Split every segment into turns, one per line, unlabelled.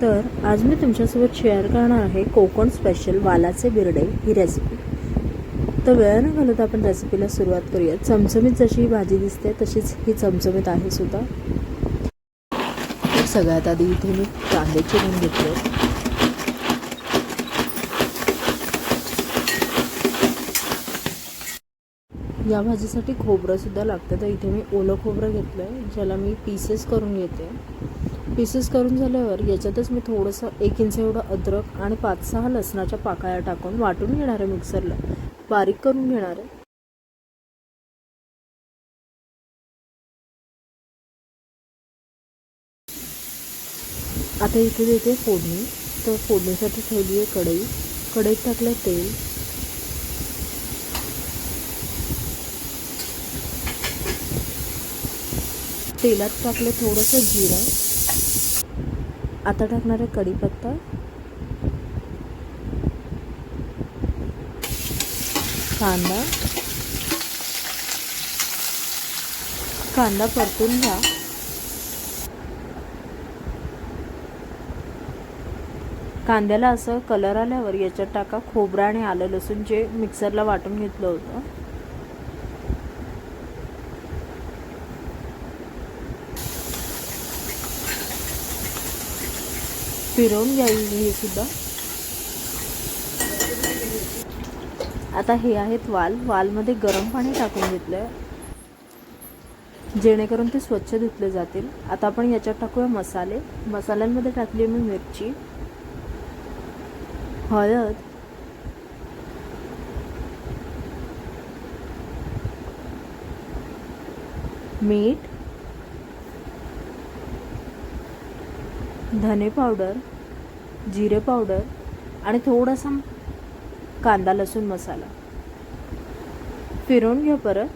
तर आज मी तुमच्यासोबत शेअर करणार आहे कोकण स्पेशल वालाचे बिरडे ही रेसिपी तर वेळ न घालवता आपण रेसिपीला सुरुवात करूया. चमचमीत जशी ही भाजी दिसते तशीच ही चमचमीत आहे सुद्धा. तर सगळ्यात आधी इथे मी कांदे चिरून घेतले. या भाजीसाठी खोबरंसुद्धा लागतं. तर इथे मी ओलं खोबरं घेतलं आहे ज्याला मी पीसेस करून घेते. पीसेस करून झाल्यावर याच्यातच मी थोडंसं एक इंच एवढं अद्रक आणि पाच सहा लसणाच्या पाकळ्या टाकून वाटून घेणार आहे मिक्सरला बारीक करून घेणार आहे. आता इथे देते फोडणी. तर फोडणीसाठी ठेवली आहे कढई. कढईत टाकलं तेल. तेलात टाकलं थोडंसं जिरं. आता टाकणार आहे कढीपत्ता. कांदा. कांदा परतून घ्या. कांद्याला असं कलर आल्यावर याच्यात टाका खोबरं आणि आलं लसूण जे मिक्सरला वाटून घेतलं होतं. फिरवून घ्यावी हे सुद्धा. आता हे आहेत वाल. वालमध्ये गरम पाणी टाकून घेतलं आहे जेणेकरून ते स्वच्छ धुतले जातील. आता आपण याच्यात टाकूया मसाले. मसाल्यांमध्ये टाकली मी मिरची हळद मीठ धने पावडर जिरे पावडर आणि थोडासा कांदा लसूण मसाला. फिरवून घ्या परत.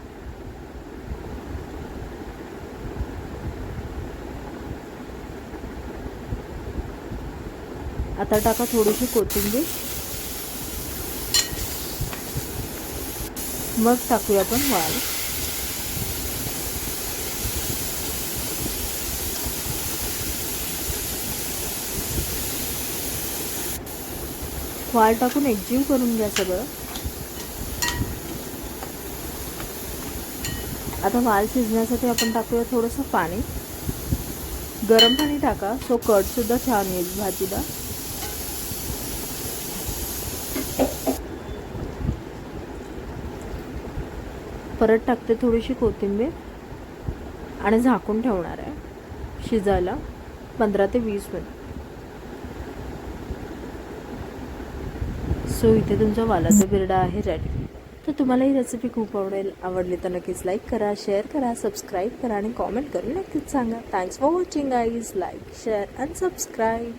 आता टाका थोडीशी कोथिंबीर. मग टाकूया आपण वाल. वाल टाकून एकजीव करून घ्या सगळं. आता वाल शिजण्यासाठी आपण टाकूया थोडंसं पाणी. गरम पाणी टाका. सो कटसुद्धा छान येईल भाजीला. परत टाकते थोडीशी कोथिंबीर आणि झाकून ठेवणार आहे शिजायला. पंधरा ते वीस मिनिट. सो इथे तुमचा वालाचा बिरडा आहे रेडी. तर तुम्हाला ही रेसिपी खूप आवडेल आवडली तर नक्कीच लाईक करा शेअर करा सबस्क्राईब करा आणि कॉमेंट करून नक्कीच सांगा. थँक्स फॉर वॉचिंग आईज लाईक शेअर अँड सबस्क्राईब